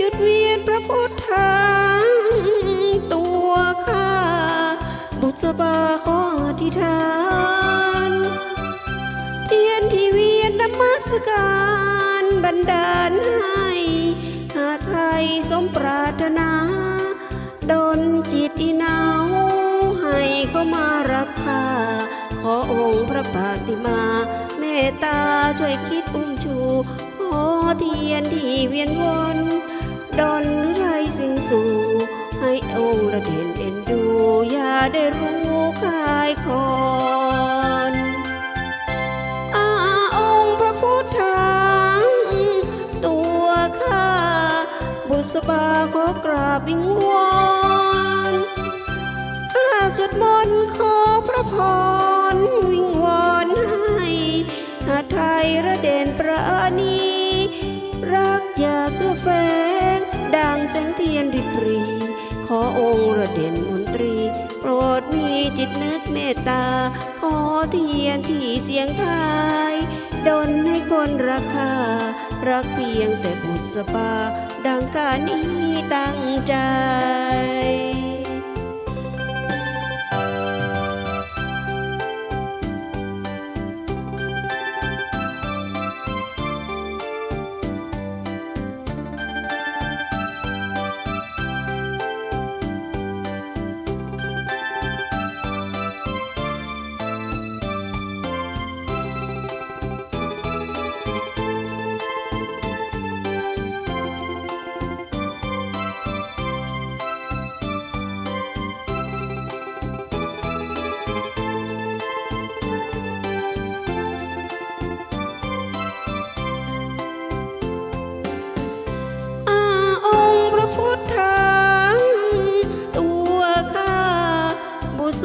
จุดเวียนพระพุทธทางตัวข้าบุษบาขออธิษฐาน เทียนที่เวียนนมัสการบันดาลให้ หาไทยสมปรารถนาดนจิตอีนาวให้ก็มารักข้าขอองค์พระปาติมาเมตตาช่วยคิดอุ้มชูขอเทียนที่เวียนวน ดอนหรือไรสิ่งสู่ ให้องค์ละเด่นเอ็นดู อย่าได้รู้คลายคอนอาองค์พระพุทธาตัวข้า บุษบาขอกราบวิงวอนข้าสวดมนต์ขอพระพรวิงวอนให้หาไทยระเด่นประณีรักอยากเลือแฝง ดังแสงเทียนริบหรี ขอองค์ระเด่นมนตรี โปรดมีจิตนึกเมตตา ขอเทียนที่เสียงทายดนให้คนรักค่ารักเพียงแต่บุษบา ดังการนี้ตั้งใจ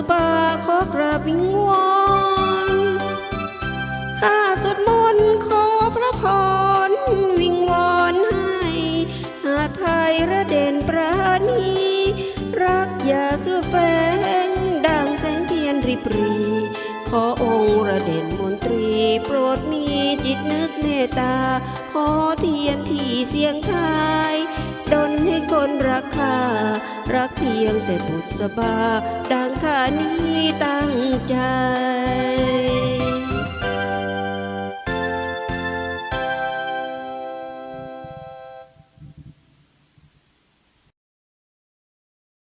ป่าขอกราบวิงวอนข้าสวดมนต์ขอพระพรวิงวอนให้หาไทยระเด่นประณีรักอย่าเครือแฝงดังแสงเทียนริบหรี ขอองค์ระเด่นมนตรี โปรดมีจิตนึกเมตตา ขอเทียนที่เสียงทายดนให้คนรักข้ารักเพียงแต่บุษบา ดังข้านี้ตั้งใจ